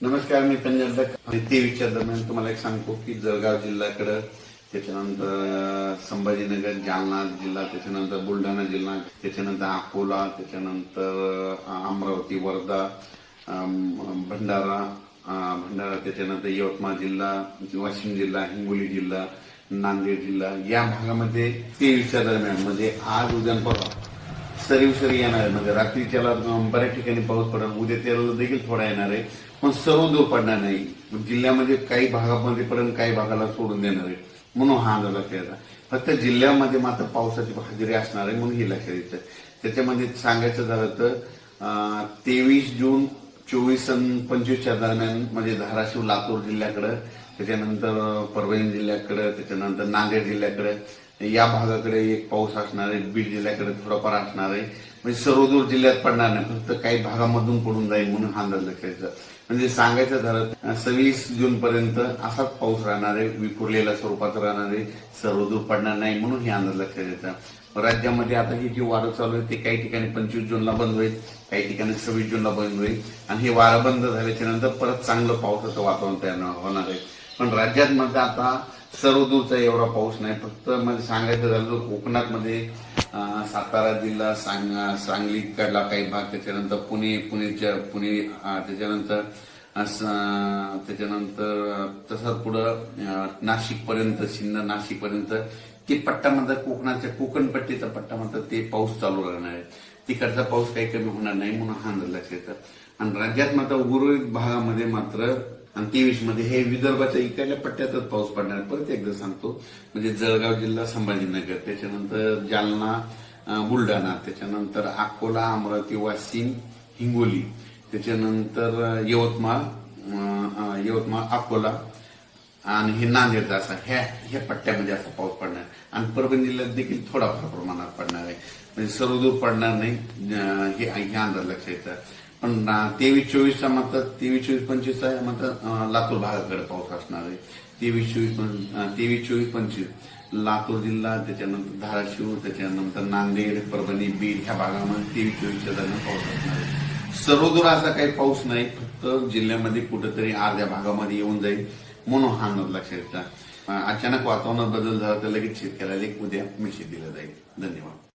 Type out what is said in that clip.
नमस्कार मी पंजाब तेवीसच्या दरम्यान तुम्हाला एक सांगतो की जळगाव जिल्ह्याकडं त्याच्यानंतर संभाजीनगर जालना जिल्हा त्याच्यानंतर बुलढाणा जिल्हा त्याच्यानंतर अकोला त्याच्यानंतर अमरावती वर्धा भंडारा भंडारा त्याच्यानंतर यवतमाळ जिल्हा वाशिम जिल्हा हिंगोली जिल्हा नांदेड जिल्हा. या भागामध्ये तेवीसच्या दरम्यान म्हणजे आज उद्या परवा सरी उसरी येणार आहे. म्हणजे रात्रीच्याला बऱ्याच ठिकाणी पाऊस पडेल उद्या त्याला देखील थोडा येणार आहे. पण सर्व दूर पडणार नाही जिल्ह्यामध्ये म्हणजे काही भागामध्ये पर्यंत काही भागाला सोडून देणार आहे. म्हणून हा अंदाज लक्षात फक्त जिल्ह्यामध्ये मात्र पावसाची हजेरी असणार आहे म्हणून हे लक्षात येतं त्याच्यामध्ये सांगायचं झालं तर तेवीस जून चोवीस पंचवीसच्या दरम्यान म्हणजे धाराशिव लातूर जिल्ह्याकडं त्याच्यानंतर परभणी जिल्ह्याकडं त्याच्यानंतर नांदेड जिल्ह्याकडे या भागाकडे एक पाऊस असणार आहे. बीड जिल्ह्याकडे थोडाफार असणार आहे. म्हणजे सर्वदूर जिल्ह्यात पडणार नाही फक्त काही भागामधून पडून जाईल म्हणून हा अंदाज लक्षायचा म्हणजे सांगायचं झालं सव्वीस जून पर्यंत असाच पाऊस राहणार आहे विखुरलेल्या स्वरूपाचा राहणार आहे सर्वदूर पडणार नाही म्हणून हे अंदाज लक्षात येतात राज्यामध्ये आता ही जी वारं चालू आहे ते काही ठिकाणी पंचवीस जूनला बंद होईल काही ठिकाणी सव्वीस जूनला बंद होईल. आणि हे वारं बंद झाल्याच्यानंतर परत चांगलं पावसाचं वातावरण तयार होणार आहे. पण राज्यात मध्ये आता सर्व दूरचा एवढा पाऊस नाही फक्त म्हणजे सांगायचं झालं तर कोकणात मध्ये सातारा जिल्हा सांग सांगली कडला काही भाग त्याच्यानंतर पुणे पुणेच्या पुणे त्याच्यानंतर त्याच्यानंतर तसंच पुढं नाशिक पर्यंत सिन्नर नाशिक पर्यंत ते पट्ट्यामध्ये कोकणाच्या कोकण पट्टीचा पट्टा म्हणतात ते पाऊस चालू राहणार आहे. तिकडचा पाऊस काही कमी होणार नाही म्हणून हा अंदाज लक्षात येतात आणि राज्यात मात्र उर्वरित भागामध्ये मात्र आणि तेवीसमध्ये हे विदर्भाच्या इकडल्या पट्ट्यातच पाऊस पडणार आहे. परत एकदा सांगतो म्हणजे जळगाव जिल्हा संभाजीनगर त्याच्यानंतर जालना बुलढाणा त्याच्यानंतर अकोला अमरावती वाशिम हिंगोली त्याच्यानंतर यवतमाळ यवतमाळ अकोला आणि हे नांदेडचा असा ह्या ह्या पट्ट्यामध्ये असा पाऊस पडणार आहे. आणि परभणी जिल्ह्यात देखील थोडाफार प्रमाणात म्हणजे सर्व दूर पडणार नाही हे अंदाज लक्षात येतं. पण तेवीस चोवीसचा मात्र तेवीस चोवीस पंचवीसचा मात्र लातूर भागाकडे पाऊस असणार आहे. तेवीस चोवीस तेवीस चोवीस पंचवीस. लातूर जिल्हा त्याच्यानंतर धाराशिव त्याच्यानंतर नांदेड परभणी बीड ह्या भागामध्ये तेवीस चोवीसच्या दरम्यान पाऊस असणार आहे. सर्वदूर असा काही पाऊस नाही फक्त जिल्ह्यामध्ये कुठेतरी अर्ध्या भागामध्ये येऊन जाईल म्हणून हा अंदाज लक्षात येतात अचानक वातावरणात बदल झाला तर लगेच शेतकऱ्याला एक उद्या मेसेज दिला जाईल. धन्यवाद.